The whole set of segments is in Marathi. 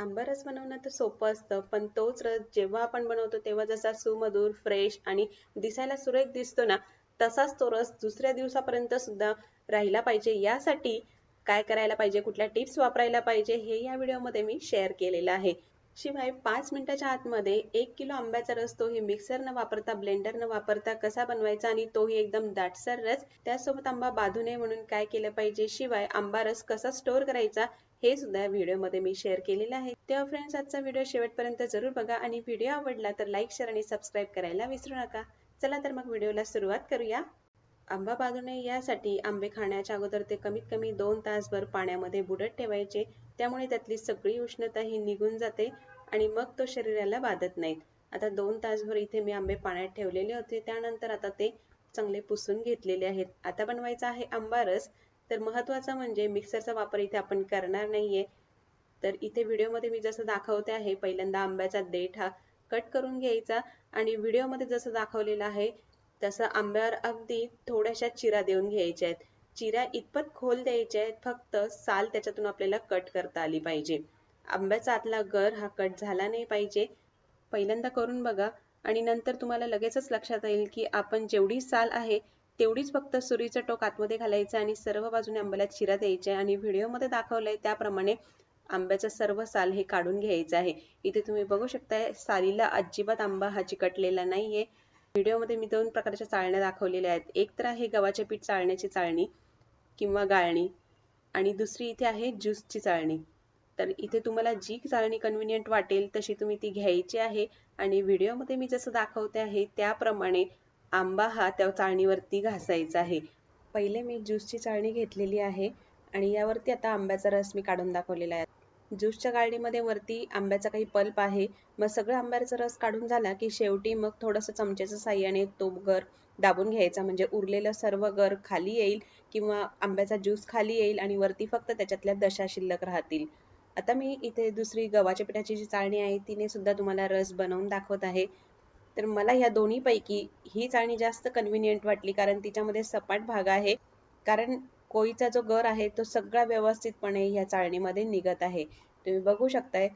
आंबा रस बनवणं तर सोपं असतं पण तोच रस जेव्हा आपण बनवतो तेव्हा जसा सुमधुर फ्रेश आणि दिसायला सुरेख दिसतो ना तसाच तो रस दुसऱ्या दिवसापर्यंत सुद्धा राहिला पाहिजे. यासाठी काय करायला पाहिजे कुठल्या टिप्स वापरायला पाहिजे हे या व्हिडिओमध्ये मी शेअर केलेलं आहे. शिवाय पाच मिनिटाच्या आतमध्ये एक किलो आंब्याचा रस तोही मिक्सर न वापरता ब्लेंडर न वापरता कसा बनवायचा आणि तोही एकदम दाटसर रस त्यासोबत आंबा बाधू नये म्हणून काय केलं पाहिजे? शिवाय आंबा रस कसा स्टोअर करायचा? हे सुद्धा व्हिडिओमध्ये मी शेअर केलेलं आहे. तेव्हा फ्रेंड्स आजचा व्हिडिओ शेवटपर्यंत जरूर बघा आणि व्हिडिओ आवडला तर लाईक शेअर आणि सबस्क्राईब करायला विसरू नका. चला तर मग व्हिडिओला सुरुवात करूया. आंबा बाजू नये यासाठी आंबे खाण्याच्या अगोदर ते कमीत कमी दोन तासभर पाण्यामध्ये बुडत ठेवायचे. त्यामुळे त्यातली सगळी उष्णता ही निघून जाते. आणि मग तो शरीराला बाधत नाहीत. आता दोन तासभर इथे मी आंबे पाण्यात ठेवलेले होते. त्यानंतर आता ते चांगले पुसून घेतलेले आहेत. आता बनवायचा आहे आंबा रस. तर महत्वाचं म्हणजे मिक्सरचा वापर इथे आपण करणार नाहीये. तर इथे व्हिडिओमध्ये मी जसं दाखवते आहे पहिल्यांदा आंब्याचा देठ हा कट करून घ्यायचा. आणि व्हिडिओमध्ये जसं दाखवलेलं आहे तसं आंब्यावर अगदी थोड्याशा चिरा देऊन घ्यायच्या आहेत. चिरा इतपत खोल द्यायच्या आहेत फक्त साल त्याच्यातून आपल्याला कट करता आली पाहिजे. आंब्याचा आतला गर हा कट झाला नाही पाहिजे. पहिल्यांदा करून बघा आणि नंतर तुम्हाला लगेचच लक्षात येईल की आपण जेवढी साल आहे तेवढीच फक्त सुरीचं टोक आतमध्ये घालायचं आणि सर्व बाजूने आंब्याला चिरा द्यायचे आणि व्हिडिओमध्ये दाखवलंय त्याप्रमाणे आंब्याचं सर्व साल हे काढून घ्यायचं आहे. इथे तुम्ही बघू शकताय सालीला अजिबात आंबा हा चिकटलेला नाहीये. व्हिडिओमध्ये मी दोन प्रकारच्या चाळण्या दाखवलेल्या आहेत. एक तर आहे गव्हाचे पीठ चाळण्याची चाळणी किंवा गाळणी आणि दुसरी इथे आहे ज्यूसची चाळणी. तर इथे तुम्हाला जी चाळणी कन्व्हिनियंट वाटेल तशी तुम्ही ती घ्यायची आहे. आणि व्हिडिओमध्ये मी जसं दाखवते आहे त्याप्रमाणे आंबा हा त्या चाळणीवरती घासायचा आहे. पहिले मी ज्यूसची चाळणी घेतलेली आहे आणि यावरती आता आंब्याचा रस मी काढून दाखवलेला आहे. ज्यूसच्या गाळणीमध्ये वरती आंब्याचा काही पल्प आहे. मग सगळं आंब्याचा रस काढून झाला की शेवटी मग थोडंसं चमच्याच्या साह्याने तो गर दाबून घ्यायचा. म्हणजे उरलेलं सर्व गर खाली येईल किंवा आंब्याचा ज्यूस खाली येईल आणि वरती फक्त त्याच्यातल्या दशा शिल्लक राहतील. आता मी इथे दुसरी गव्हाच्या पिठाची जी चाळणी आहे तिने सुद्धा तुम्हाला रस बनवून दाखवत आहे. तर मला ह्या दोन्हीपैकी ही चाळणी जास्त कन्व्हिनियंट वाटली कारण तिच्यामध्ये सपाट भाग आहे. कारण कोळीचा जो गर आहे तो सगळा व्यवस्थितपणे ह्या चाळणीमध्ये निघत आहे. तुम्ही बघू शकताय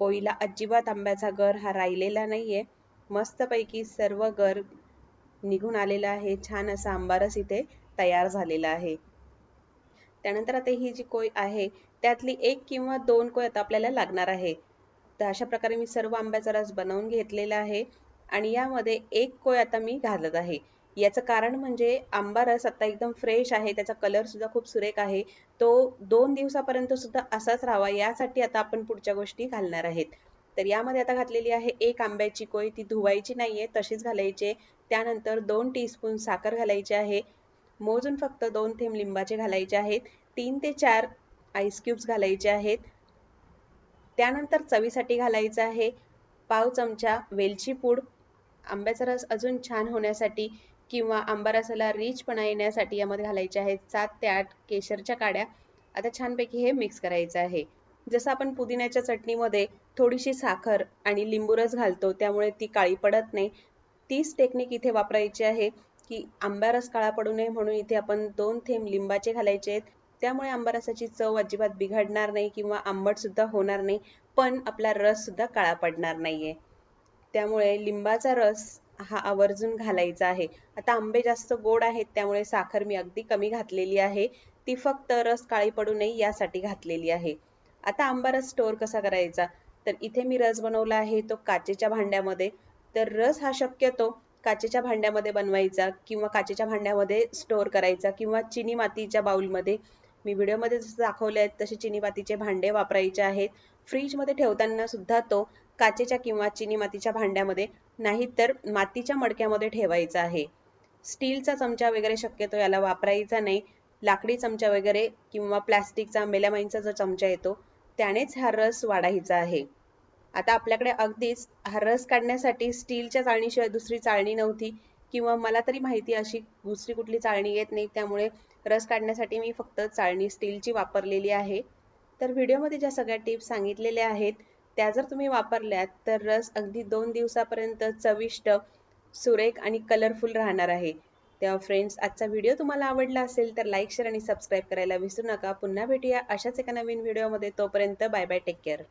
कोळीला अजिबात आंब्याचा गर हा राहिलेला नाहीये. मस्तपैकी सर्व गर निघून आलेला आहे. छान असा आंबारस इथे तयार झालेला आहे. त्यानंतर आता ही जी कोय आहे त्यातली एक किंवा दोन कोय आता आपल्याला लागणार आहे. तर अशा प्रकारे मी सर्व आंब्याचा रस बनवून घेतलेला आहे आणि यामध्ये एक कोय आता मी घालत आहे. याचं कारण म्हणजे आंबा रस आता एकदम फ्रेश आहे त्याचा कलर सुद्धा खूप सुरेख आहे. तो दोन दिवसापर्यंत सुद्धा असाच राहावा यासाठी आता आपण पुढच्या गोष्टी घालणार आहेत. तर यामध्ये आता घातलेली आहे एक आंब्याची कोय ती धुवायची नाहीये तशीच घालायची त्यानंतर दोन टीस्पून साखर घालायची आहे. मोजून फक्त दोन थेंब लिंबाचे घालायचे आहेत. तीन ते चार आईस क्यूब्स घालायचे आहेत. त्यानंतर चवीसाठी घालायचं आहे पाव चमचा वेलची पूड. आंब्याचा रस अजून छान होण्यासाठी किंवा आंबा रसाला रिचपणा येण्यासाठी यामध्ये घालायचे आहेत सात ते आठ केशरच्या काड्या. आता छानपैकी हे मिक्स करायचं आहे. जसं आपण पुदिन्याच्या चटणीमध्ये थोडीशी साखर आणि लिंबू रस घालतो त्यामुळे ती काळी पडत नाही. तीच टेक्निक इथे वापरायची आहे. की आंबा रस काळा पडू नये म्हणून इथे आपण दोन थेंब लिंबाचे घालायचे आहेत. त्यामुळे आंबा रसाची चव अजिबात बिघडणार नाही किंवा आंबट सुद्धा होणार नाही पण आपला रस सुद्धा काळा पडणार नाहीये. त्यामुळे लिंबाचा रस हा आवर्जून घालायचा आहे. आता आंबे जास्त गोड आहेत त्यामुळे साखर मी अगदी कमी घातलेली आहे. ती फक्त रस काळी पडू नये यासाठी घातलेली आहे. आता आंबा रस स्टोअर कसा करायचा? तर इथे मी रस बनवला आहे तो काचेच्या भांड्यामध्ये. तर रस हा शक्यतो काचेच्या भांड्यामध्ये बनवायचा किंवा काचेच्या भांड्यामध्ये स्टोअर करायचा किंवा चिनी मातीच्या बाउलमध्ये. मी व्हिडिओमध्ये जसं दाखवले आहेत तसे चिनी मातीचे भांडे वापरायचे आहेत. फ्रीजमध्ये ठेवताना सुद्धा तो काचेच्या किंवा चिनी मातीच्या भांड्यामध्ये नाही तर मातीच्या मडक्यामध्ये ठेवायचा आहे. स्टीलचा चमचा वगैरे शक्यतो याला वापरायचा नाही. लाकडी चमचा वगैरे किंवा प्लॅस्टिकचा मेलामाईनचा जो चमचा येतो त्यानेच हा रस वाढायचा आहे. आता आपल्याकडे अगदीच हा रस काढण्यासाठी स्टीलच्या चाळणीशिवाय दुसरी चाळणी नव्हती किंवा मला तरी माहिती अशी दुसरी कुठली चाळणी येत नाही त्यामुळे रस काढण्यासाठी मी फक्त चाळणी स्टीलची वापरलेली आहे. तर व्हिडिओमध्ये ज्या सगळ्या टिप्स सांगितलेल्या आहेत त्या जर तुम्ही वापरल्यात तर रस अगदी दोन दिवसापर्यंत चविष्ट सुरेख आणि कलरफुल राहणार आहे. तेव्हा फ्रेंड्स आजचा व्हिडिओ तुम्हाला आवडला असेल तर लाईक शेअर आणि सबस्क्राईब करायला विसरू नका. पुन्हा भेटूया अशाच एका नवीन व्हिडिओमध्ये. तोपर्यंत बाय बाय टेक केअर